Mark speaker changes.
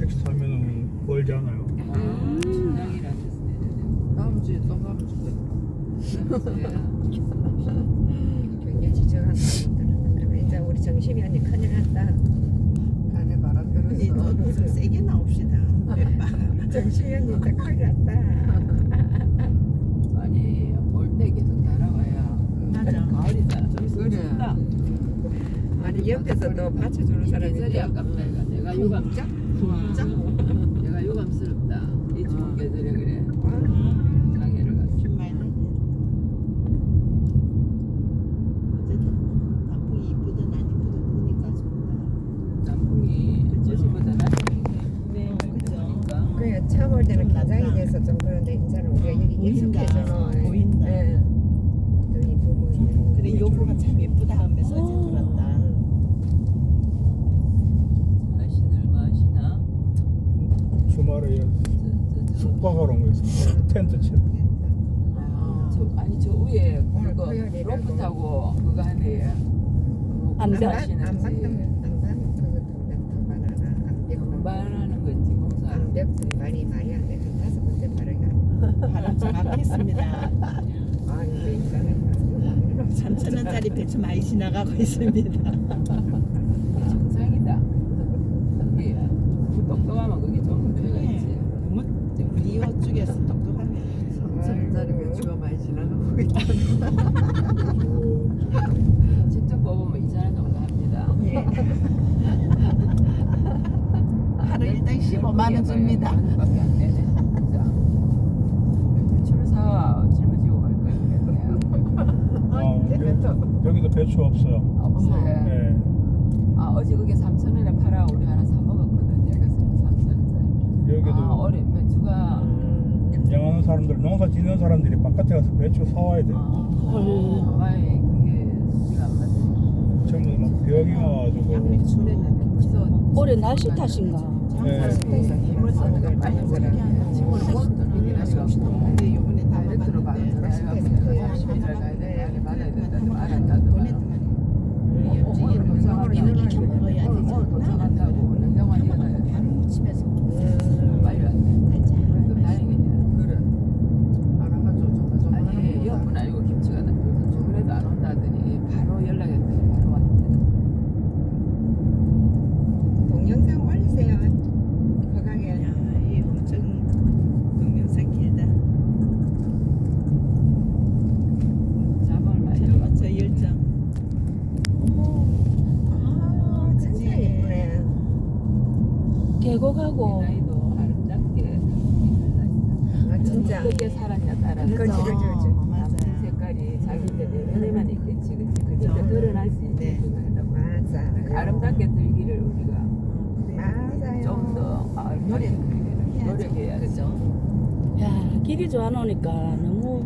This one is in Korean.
Speaker 1: 택시 타면은 멀지 않아요.
Speaker 2: 다음 주에 또 가면 좋겠다.
Speaker 3: 굉장히 지적한 사람들은 그러면 이제 우리 정심이 언니 큰일 났다.
Speaker 2: 간에 바람 들어서.
Speaker 4: 좀 세게 나옵시다.
Speaker 3: 정심이 언니 진짜 큰일 났다.
Speaker 5: 아니 올 때 계속 날아와야
Speaker 4: 맞아.
Speaker 5: 가을이다 좀 있으면
Speaker 2: 그래.
Speaker 5: 춥다
Speaker 3: 아니 옆에서 또 받쳐주는 사람이
Speaker 5: 계절이
Speaker 3: 또
Speaker 5: 아깝다 이거 내가 유감
Speaker 3: 짝
Speaker 4: 짝.
Speaker 5: 내가 유감스럽다 이 좋은 계절에 그래
Speaker 3: 와.
Speaker 5: 강해를 갔어
Speaker 4: 정말 어쨌든 단풍이 이쁘든 안 이쁘든 보니까 좋다.
Speaker 5: 단풍이 어제보다 낮이 네
Speaker 4: 그죠.
Speaker 3: 그래 올 때는 긴장이 돼서 좀 그런데 이제는 우리가 여기
Speaker 4: 보인다.
Speaker 3: 익숙해서
Speaker 4: 보인다.
Speaker 3: 예. 또이 부분
Speaker 4: 그래 요거가 참 예쁘다 하면서 어제 들었다.
Speaker 5: 마시들 마시나
Speaker 1: 주말에
Speaker 5: 저저
Speaker 1: 숙박하러 온 거였어요. 텐트 치러.
Speaker 5: 아, 저 아니 저 위에 그거. 로프 타고 그거 하네
Speaker 6: 암벽.
Speaker 3: 안박 안박 때문에 안박 그거 더 바나나 안벽
Speaker 5: 공부하는 건지 공사
Speaker 3: 말이 말이 안 돼. 한 다섯 번째 발음이
Speaker 4: 바람 정확했습니다.
Speaker 3: 아 이제 있잖아요.
Speaker 4: 3천 원짜리 배추 많이 지나가고 있습니다
Speaker 5: 그게 그 똑똑하면 그게 좋은 데가
Speaker 4: 그래.
Speaker 5: 있지
Speaker 4: 너무 우리 이쪽에서 똑똑하네.
Speaker 2: 삼천짜리 배추가 많이 지나가고 있다.
Speaker 5: 직접 뽑으면 2천원 정도 합니다.
Speaker 3: 예.
Speaker 4: 하루 일당 15만 원 줍니다.
Speaker 5: 밖에 안 되네. 진짜 배추를 사 짊어지고 갈 거예요.
Speaker 1: 아. 여기, 여기도 배추 없어요.
Speaker 5: 없어요?
Speaker 1: 네.
Speaker 5: 아 어제 그게 3천 원에 팔아 우리 하나 사 먹었거든 내가 3천 원짜리.
Speaker 1: 여기도
Speaker 5: 아 올해 배추가
Speaker 1: 김장하는 사람들, 농사 짓는 사람들이 바깥에 가서 배추 사와야 돼.
Speaker 5: 아, 아이 그게 수지가 안 맞네
Speaker 1: 전부 막 병이 와가지고.
Speaker 6: 올해 날씨 탓인가?
Speaker 1: 네.
Speaker 3: 스페이스 힘을 쓰는 걸 많이 사람.
Speaker 5: 친구는 못
Speaker 4: 우리가
Speaker 5: 들어가게
Speaker 4: 속시동인데 요번에 다
Speaker 5: 다이렉트로 돼 안에 받아야 된다고 알았다더만 우리 옆집에는 도착하고
Speaker 4: 이렇게 좀 먹어야
Speaker 5: 오늘
Speaker 4: 않나?
Speaker 5: 도착한다고 냉장고에 넣어놔야 돼
Speaker 4: 집에서
Speaker 5: 빨리 안돼 그래도 다행이네
Speaker 2: 그래. 알아가지고 조마조마
Speaker 5: 아니
Speaker 2: 하는 거
Speaker 5: 여분 알고 김치가 나 요즘 주문해도 안 온다더니 바로 연락했더니 바로 왔대
Speaker 3: 동영상 올리세요. 거강에.
Speaker 4: 야, 이 엄청 동영상 길다.
Speaker 5: 자본을 많이
Speaker 4: 저,
Speaker 5: 줘가지고
Speaker 4: 저 열정.
Speaker 3: 아 진짜 예쁘네.
Speaker 6: 계곡하고
Speaker 5: 나이도 아름답게
Speaker 3: 아 진짜.
Speaker 5: 어떻게 살았냐 따라
Speaker 3: 그렇지, 그렇지, 그렇지.
Speaker 4: 맞아요.
Speaker 5: 색깔이 자기 내면에만 있겠지 그치 그게
Speaker 4: 그죠.
Speaker 5: 드러나지
Speaker 4: 네.
Speaker 3: 맞아.
Speaker 5: 아름답게 들기를 우리가
Speaker 3: 맞아요.
Speaker 5: 좀더 아름답게 들기를 노력해야지
Speaker 4: 그죠?
Speaker 6: 야 길이 좋아 놓으니까 너무